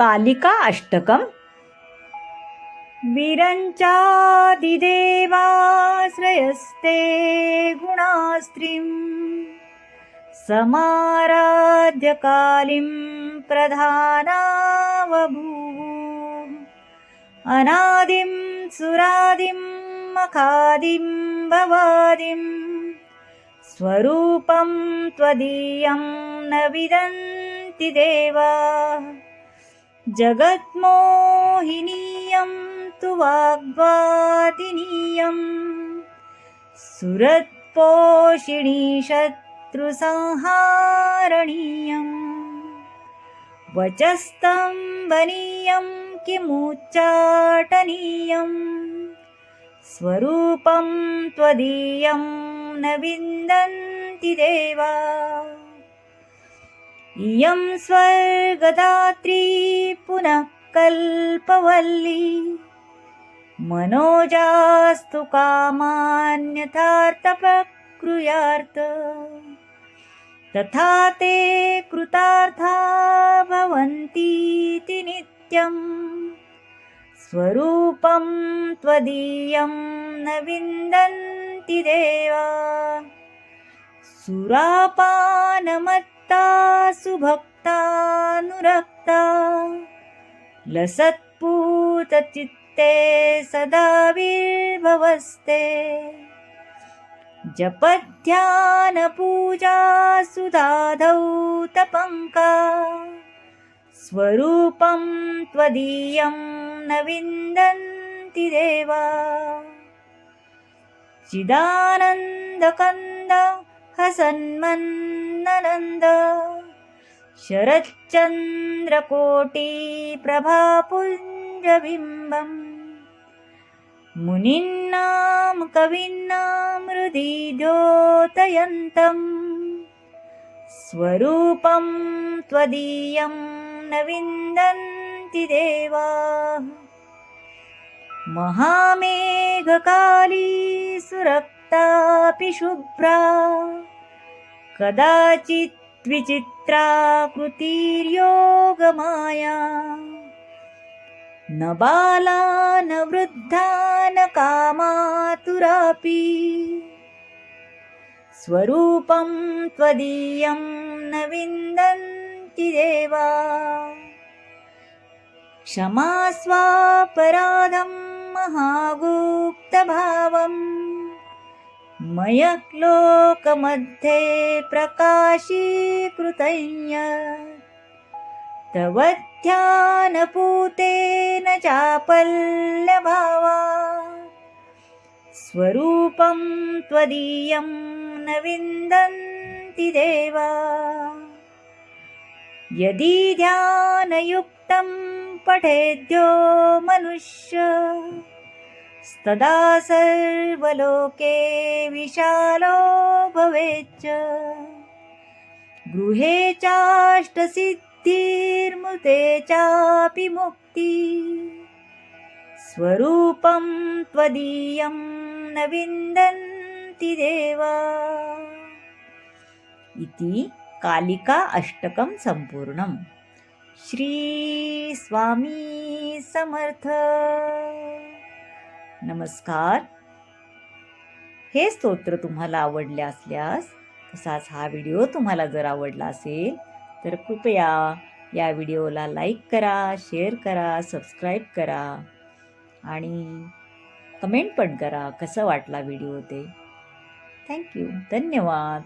कालिका अष्टकम्। विरञ्चादिदेवाश्रयस्ते गुणास्त्रिं समाराध्यकालिं प्रधानावभूः अनादिं सुरादिं मखादिं भवादिं स्वरूपं त्वदीयं न विदन्ति देवा जगन्मोहिनीयं तु वाग्वादिनीयं। सुरत्पोषिणी शत्रुसंहारणीयम् वचस्तम्बनीयं किमुच्चाटनीयम् स्वरूपं त्वदीयं न विन्दन्ति देवा इयं स्वर्गदात्री पुनः कल्पवल्ली। मनोजास्तु कामान्यथार्थप्रकृयार्थ तथा ते कृतार्था भवन्तीति नित्यम् स्वरूपं त्वदीयं न विन्दन्ति देवा सुरापानमत्ता सुभक्तानुरक्ता लसत्पूतचित्ते सदा विर्भवस्ते जपध्यानपूजा सुधाधौ तपङ्का। स्वरूपं त्वदीयं न विन्दन्ति देवा। चिदानन्दकन्द हसन्मन्ननन्द शरच्चन्द्रकोटिप्रभापुञ्जबिम्बम्। मुनिन्नां कवीनां हृदि द्योतयन्तम् स्वरूपं त्वदीयं न विन्दन्ति देवा। महामेघकाली सुरक्तापि शुभ्रा कदाचित् विचित्राकृतिर्योगमाया। न बाला न वृद्धा न कामातुरापि। स्वरूपं त्वदीयं न विन्दन्ति देवा। क्षमा स्वापराधं महागुप्तभावम् मयक्लोकमध्ये प्रकाशीकृतञ्य तव ध्यानपूतेन चापल्यभावा। स्वरूपं त्वदीयं न विन्दन्ति देवा। यदि ध्यानयुक्तं पठेद्यो मनुष्य तदा सर्वलोके विशालो भवेच्च। गृहे चाष्टसिद्धिर्मुते चापि मुक्ति। स्वरूपं त्वदीयं न विन्दन्ति देवा। इति कालिका अष्टकं सम्पूर्णम्। श्रीस्वामी समर्थ। नमस्कार. हे स्तोत्र तुम्हाला आवडले असल्यास तसाच हा व्हिडिओ तुम्हाला जर आवडला असेल तर कृपया या व्हिडिओला लाईक करा शेअर करा सबस्क्राईब करा आणि कमेंट पण करा कसं वाटला व्हिडिओ ते. थँक्यू धन्यवाद.